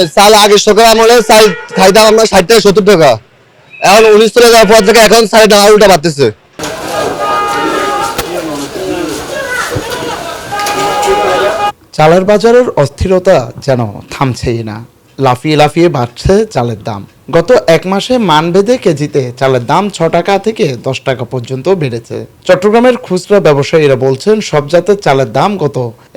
চাল আগে আমলে চাল আমরা ষাট টাকা সত্তর টাকা। এখন উনিশ চলে যাওয়ার পর থেকে এখন চালের দাম উল্টা বাড়তেছে। চালের বাজারের অস্থিরতা যেন থামছেই না। লাফিয়ে লাফিয়ে বাড়ছে চালের দাম। গত এক মাসে মানভেদে কেজিতে চালের দাম ছ টাকা থেকে দশ টাকা পর্যন্ত বেড়েছে। চট্টগ্রামের খুচরা ব্যবসায়ীরা বলছেন, সব জাতের চালের দাম গত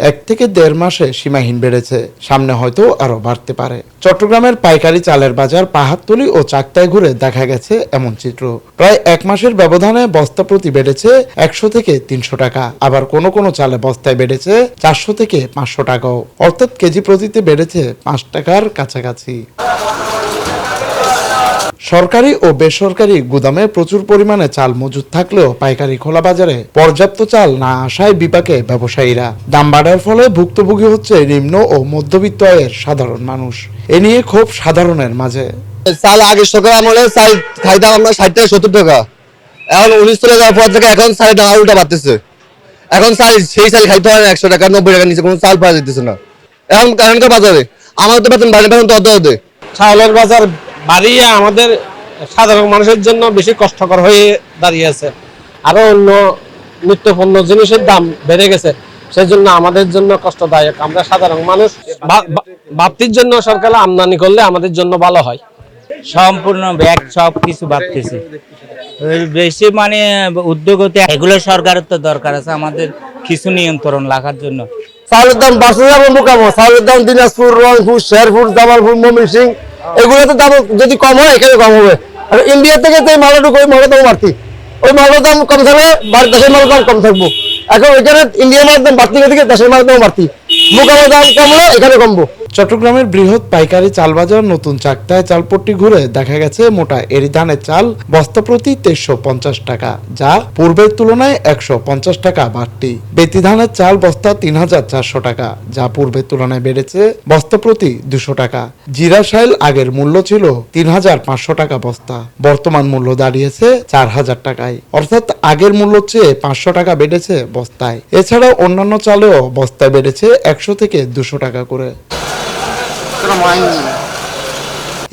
এক থেকে দেড় মাসে সীমাহীন বেড়েছে। সামনে হয়তো আরও বাড়তে পারে। চট্টগ্রামের পাইকারি চালের বাজার পাহাড়তলি ও চাকতায় ঘুরে দেখা গেছে এমন চিত্র। প্রায় এক মাসের ব্যবধানে বস্তা প্রতি বেড়েছে একশো থেকে তিনশো টাকা। আবার কোনো কোনো চালে বস্তায় বেড়েছে চারশো থেকে পাঁচশো টাকাও। অর্থাৎ কেজি প্রতিতে বেড়েছে পাঁচ টাকার কাছাকাছি। সরকারি ও বেসরকারি গুদামে প্রচুর পরিমাণে চাল মজুদ থাকলেও পাইকারি খোলা বাজারে পর্যাপ্ত চাল না আসায় বিপাকে ব্যবসায়ীরা। দাম বাড়ার ফলে ভুক্তভোগী হচ্ছে নিম্ন ও মধ্যবিত্ত আয়ের সাধারণ মানুষ। এ নিয়ে ক্ষোভ সাধারণের মাঝে। চাল আগে সকাল আমলে চাল খাইতাম আমরা ষাট টাকা সত্তর টাকা। এখন উনিশ টাকা যাওয়ার পর থেকে এখন চালের দাম উল্টা বাড়তেছে। এখন চাল সেই চাল খাইতে হয় না একশো টাকা নব্বই টাকা নিচে কোনো চাল পাওয়া যেতেছে না। এখন কারণকার বাজারে আমার তো বেতন বাড়ি বেতন তো অর্ধ চাউলের বাজার বাড়িয়ে আমাদের সাধারণ মানুষের জন্য বেশি কষ্টকর হয়ে দাঁড়িয়েছে আরও অন্য নিত্যপণ্য জিনিসের দাম বেড়ে গেছে। সেজন্য আমাদের জন্য কষ্টদায়ক। আমরা সাধারণ মানুষ বাপ্তির জন্য সরকার আমদানি করলে আমাদের জন্য ভালো হয়। সম্পূর্ণ ব্যাগ সব কিছু বাড়তেছে। ওই বেশি মানে উদ্যোগতে এগুলো সরকারের তো দরকার আছে। আমাদের কিছু নিয়ন্ত্রণ রাখার জন্য। চালের দাম বাড়ছে যাব মোকামো চালের দাম দিনাজপুর রংপুর শেরপুর জামালপুর ময়মনসিং এগুলোতে দাম যদি কম হয়, এখানে কম হবে। আর ইন্ডিয়া থেকে যে মালটা ঢুকে ওই মালের দাম বাড়তি। ওই মালের দাম কম থাকলে দেশের মালের দাম কম থাকব। এখন ওইখানে ইন্ডিয়ার মালের দাম বাড়তি দেশের মালের দাম বাড়তি। মুখের দাম কমলো এখানে কমবো। চট্টগ্রামের বৃহৎ পাইকারি চাল বাজার নতুন চাকতায় চালপট্টি ঘুরে দেখা গেছে মোটা এরি ধানের চাল, বস্তা প্রতি তেইশশো পঞ্চাশ টাকা, যা পূর্বের তুলনায় একশো পঞ্চাশ টাকা বাড়তি। বেতি ধানের চাল, বস্তা তিন হাজার চারশো টাকা, যা পূর্বের তুলনায় বেড়েছে বস্তা প্রতি দুশো টাকা। জিরা সাইল আগের মূল্য ছিল তিন হাজার পাঁচশো টাকা বস্তা, বর্তমান মূল্য দাঁড়িয়েছে চার হাজার টাকায়। অর্থাৎ আগের মূল্য চেয়ে পাঁচশো টাকা বেড়েছে বস্তায়। এছাড়াও অন্যান্য চালেও বস্তায় বেড়েছে একশো থেকে দুশো টাকা করে।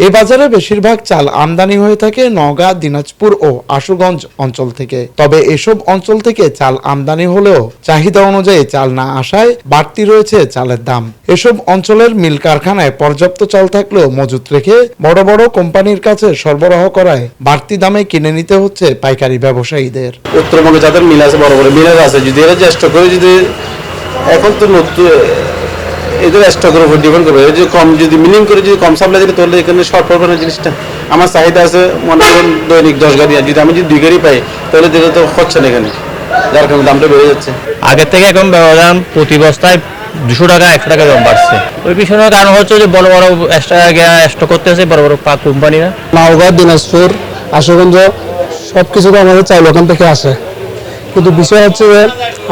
এ বাজারে বেশিরভাগ চাল আমদানি হয়ে থাকে নওগাঁ দিনাজপুর ও আশুগঞ্জ অঞ্চল থেকে। তবে এসব অঞ্চল থেকে চাল আমদানি হলেও চাহিদা অনুযায়ী চাল না আসায় বাড়তি রয়েছে চালের দাম। এসব অঞ্চলের মিল কারখানায় পর্যাপ্ত চাল থাকলেও মজুত রেখে বড় বড় কোম্পানির কাছে সরবরাহ করায় বাড়তি দামে কিনে নিতে হচ্ছে পাইকারি ব্যবসায়ীদের। উত্তরবঙ্গে যাদের মিল আছে বড় বড় মিলার আছে যদি এরা চেষ্টা করে যদি এখন তো নতুন এদের স্টকের উপর ডিপেন্ড করবে। এই যে কম যদি মিনিং করে যদি কম সাপ্লাই দিলে তাহলে এখানে শর্ট পড়বে না জিনিসটা। আমার চাহিদা আছে মনে করুন দৈনিক দশ গাড়ি। যদি আমি যদি দুই গাড়ি পাই তাহলে যেটা তো হচ্ছে না এখানে। যার কারণে দামটা বেড়ে যাচ্ছে। আগের থেকে এখন ব্যবধান প্রতি বস্তায় দুশো টাকা একশো টাকা দাম বাড়ছে। ওই পিছনের কারণ হচ্ছে যে বড় বড় স্টক করতে আছে বড় বড় কোম্পানিরা। নওগাঁ দিনাজপুর আশুগঞ্জ সব কিছু তো আমাদের চাইল ওখান থেকে আসে। কিন্তু বিষয় হচ্ছে যে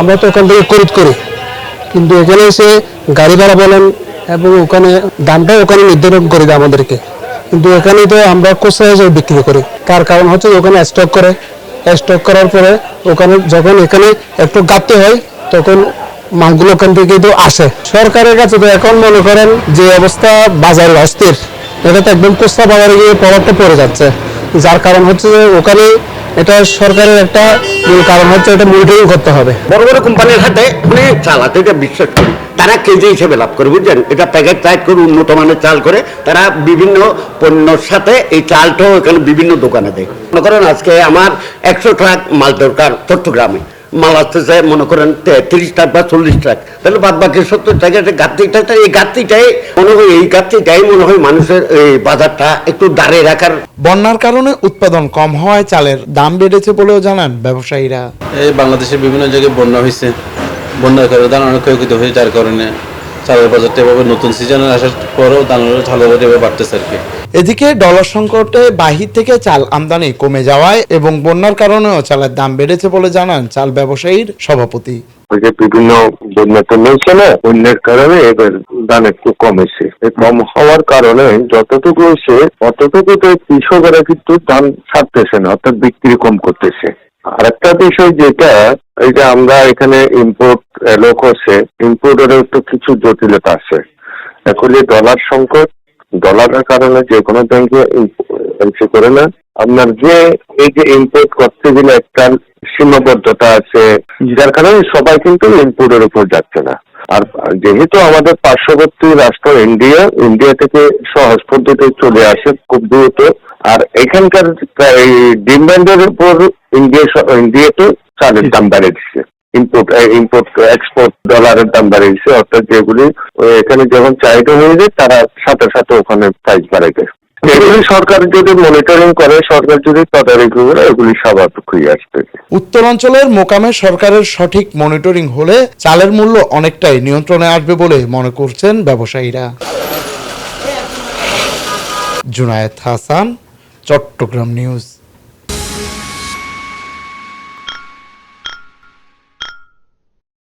আমরা তো ওখান থেকে খরিদ করি। কিন্তু এখানে এসে গাড়ি ভাড়া বলেন এবং ওখানে দামটা ওখানে নির্ধারণ করে দেয় আমাদেরকে। কিন্তু এখানে তো আমরা কোথায় হিসেবে বিক্রি করি। তার কারণ হচ্ছে ওখানে স্টক করে। স্টক করার পরে ওখানে যখন এখানে একটু গাঁততে হয়, তখন মালগুলো ওখান থেকে তো আসে। সরকারের কাছে তো এখন মনে করেন যে অবস্থা বাজারে অস্থির। এটা তো একদম কোস্তা বাজারে গিয়ে প্রভাবটা পড়ে যাচ্ছে। যার কারণ হচ্ছে যে ওখানে এটা সরকারের একটা মূল কারণ হচ্ছে এটা করতে হবে। বড় বড় কোম্পানির হাতে চাল এটা বিশ্বাস করি তারা কেজি হিসেবে লাভ করে, বুঝছেন? এটা প্যাকেট টাইট করে উন্নত মানের চাল করে, তারা বিভিন্ন পণ্যর সাথে এই চালটাও এখানে বিভিন্ন দোকানে দেয়। মনে করেন আজকে আমার একশো ট্রাক মাল দরকার চট্টগ্রামে। মাল চায় মনে করেন তিরিশ ট্রাক বা চল্লিশ ট্রাক। তাহলে বাদ বাকি সত্তর টাকা একটা গাত্রিটা এই গাত্রিটাই মনে হয় এই গাত্রিটাই মনে হয় মানুষের এই বাজারটা একটু দাঁড়িয়ে রাখার। বন্যার কারণে উৎপাদন কম হওয়ায় চালের দাম বেড়েছে বলেও জানান ব্যবসায়ীরা। এই বাংলাদেশের বিভিন্ন জায়গায় বন্যা হয়েছে। বন্যার কারণে ধান অনেক ক্ষয়ক্ষতি হয়েছে যার কারণে চালের বাজারটা এভাবে নতুন সিজনের আসার পরেও ধানের চালের বাজার এভাবে বাড়তেছে আর কি। এদিকে ডলার সংকটে বাহির থেকে চাল আমদানি কমে যাওয়ায় এবং বন্যার কারণেও চালের দাম বেড়েছে বলে জানান চাল ব্যবসায়ীর সভাপতি। ওই যে বিভিন্ন বন্যা তো হয়েছে না বন্যার কারণে এবার দাম একটু কমেছে। কম হওয়ার কারণে যতটুকু হয়েছে অতটুকু তো কৃষকেরা কিন্তু দাম ছাড়তেছে না অর্থাৎ বিক্রি কম করতেছে। আর একটা বিষয় যেটা, এই যে আমরা এখানে ইম্পোর্ট লোক হচ্ছে ইম্পোর্টেরও একটু কিছু জটিলতা আছে। এখন যে ডলার সংকট ডলারের কারণে যে কোনো ব্যাংকে এন্ট্রি করে না। আপনার যে, এই যে ইম্পোর্ট করতে গেলে একটা সীমাবদ্ধতা আছে, যার কারণে সবাই কিন্তু ইম্পোর্টের উপর যাচ্ছে না। আর যেহেতু আমাদের পার্শ্ববর্তী রাষ্ট্র ইন্ডিয়া ইন্ডিয়া থেকে সহজ পদ্ধতি চলে আসে খুব দ্রুত আর এখানকার এই ডিমান্ডের উপর ইন্ডিয়া ইন্ডিয়াতে চালের দাম বাড়িয়ে দিচ্ছে। ইম্পোর্ট ইম্পোর্ট এক্সপোর্ট ডলারের দাম বাড়িয়েছে অর্থাৎ যেগুলি এখানে যখন চাহিদা হয়ে যায় তারা সাথে সাথে ওখানে প্রাইস বাড়াই দেয় এগুলি সরকার যদি মনিটরিং করে সরকার যদি তদারকি করে এগুলি স্বাভাবিক হয়ে আসবে উত্তরাঞ্চলের মোকামে সরকারের সঠিক মনিটরিং হলে চালের মূল্য অনেকটাই নিয়ন্ত্রণে আসবে বলে মনে করছেন ব্যবসায়ীরা। জুনায়েদ হাসান চট্টগ্রাম নিউজ।